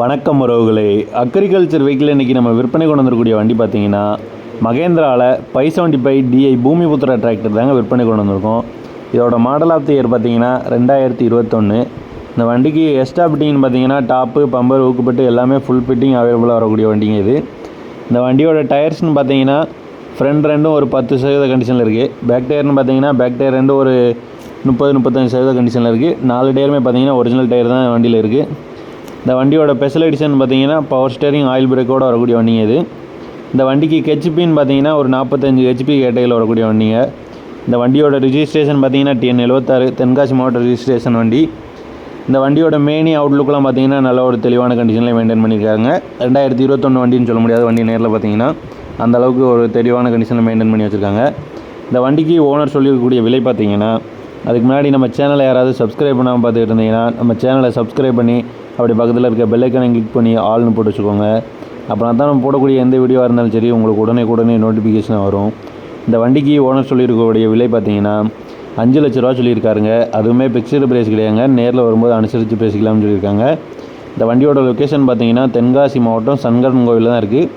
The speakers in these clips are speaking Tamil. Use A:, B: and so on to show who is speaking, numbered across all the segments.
A: வணக்கம் உறவுகளே. அக்ரிகல்ச்சர் வெஹிக்கிள் இன்றைக்கி நம்ம விற்பனை கொண்டு வந்திருக்கக்கூடிய வண்டி பார்த்தீங்கன்னா மகேந்திராவில் five seventy five DI Bhoomiputra tractor தாங்க விற்பனை கொண்டு வந்திருக்கோம். இதோட மாடல் ஆஃப் தி இயர் பார்த்தீங்கன்னா ரெண்டாயிரத்தி இருபத்தொன்று இந்த வண்டிக்கு எஸ்டாபிட்டிங்னு ஃபிட்டிங்னு பார்த்தீங்கன்னா டாப்பு பம்பர் ஊக்குப்பட்டு எல்லாமே ஃபுல் ஃபிட்டிங் அவைலபிளாக வரக்கூடிய வண்டிங்க இது. இந்த வண்டியோட டயர்ஸ்னு பார்த்தீங்கன்னா ஃப்ரண்ட் ரெண்டும் ஒரு பத்து சதவீத கண்டிஷனில் இருக்குது பேக் டயர்னு பார்த்தீங்கன்னா பேக் டயர் ரெண்டும் ஒரு முப்பது முப்பத்தஞ்சு சதவீத கண்டிஷனில் இருக்குது நாலு டயருமே பார்த்தீங்கன்னா ஒரிஜினல் டயர் தான் வண்டியில் இருக்குது இந்த வண்டியோட ஸ்பெஷல் எடிஷன் பார்த்தீங்கன்னா பவர் ஸ்டேரிங் ஆயில் பிரேக்கோட வரக்கூடிய வண்டிங்க இது. இந்த வண்டிக்கு ஹெச்பின்னு பார்த்தீங்கன்னா ஒரு நாற்பத்தஞ்சு ஹெச்பி கேட்டையில் வரக்கூடிய வண்டிங்க. இந்த வண்டியோட ரிஜிஸ்ட்ரேஷன் பார்த்தீங்கன்னா டிஎன் எழுபத்தாறு தென்காசி மாவட்ட ரிஜிஸ்ட்ரேஷன் வண்டி. இந்த வண்டியோட மேனி அவுட்லுக்கெலாம் பார்த்தீங்கன்னா நல்ல ஒரு தெளிவான கண்டிஷனில் மெயின்டைன் பண்ணியிருக்காங்க. ரெண்டாயிரத்தி இருபத்தொன்று வண்டின்னு சொல்ல முடியாது வண்டி நேரில் பார்த்தீங்கன்னா அந்தளவுக்கு ஒரு தெளிவான கண்டிஷனில் மெயின்டைன் பண்ணி வச்சுருக்காங்க. இந்த வண்டிக்கு ஓனர் சொல்லியிருக்கக்கூடிய விலை பார்த்தீங்கன்னா அதுக்கு முன்னாடி நம்ம சேனலை யாராவது சப்ஸ்கிரைப் பண்ணாமல் பார்த்துட்டு இருந்தீங்கன்னா நம்ம சேனலை சப்ஸ்கிரைப் பண்ணி அப்படி பக்கத்தில் இருக்க பெல்லைக்கனை கிளிக் பண்ணி ஆல்னு போட்டு வச்சுக்கோங்க. அப்புறம் தான் நம்ம போடக்கூடிய எந்த வீடியோவாக இருந்தாலும் சரி உங்களுக்கு உடனே உடனே நோட்டிஃபிகேஷன் வரும். இந்த வண்டிக்கு ஓனர் சொல்லியிருக்கக்கூடிய விலை பார்த்தீங்கன்னா அஞ்சு லட்ச ரூபா சொல்லியிருக்காருங்க. அதுவுமே பிக்சடு ப்ரைஸ் கிடையாங்க நேரில் வரும்போது அனுசரித்து பேசிக்கலாம்னு சொல்லியிருக்காங்க. இந்த வண்டியோட லொக்கேஷன் பார்த்தீங்கன்னா தென்காசி மாவட்டம் சன்கடன் கோவில் தான் இருக்குது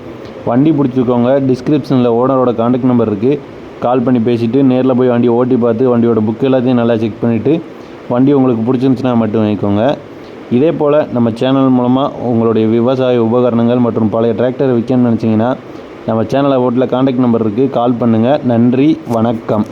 A: வண்டி பிடிச்சிருக்கவங்க டிஸ்கிரிப்ஷனில் ஓனரோட காண்டாக்ட் நம்பர் இருக்குது கால் பண்ணி பேசிவிட்டு நேரில் போய் வண்டி ஓட்டி பார்த்து வண்டியோட புக் எல்லாத்தையும் நல்லா செக் பண்ணிவிட்டு வண்டி உங்களுக்கு பிடிச்சிருந்துச்சுன்னா மட்டும் வாங்கிக்கோங்க. இதே போல் நம்ம சேனல் மூலமாக உங்களுடைய விவசாய உபகரணங்கள் மற்றும் பழைய டிராக்டர் விற்கணும்னு நினச்சிங்கன்னா நம்ம சேனலை ஓட்டில் காண்டாக்ட் நம்பர் இருக்குது கால் பண்ணுங்கள் நன்றி. வணக்கம்.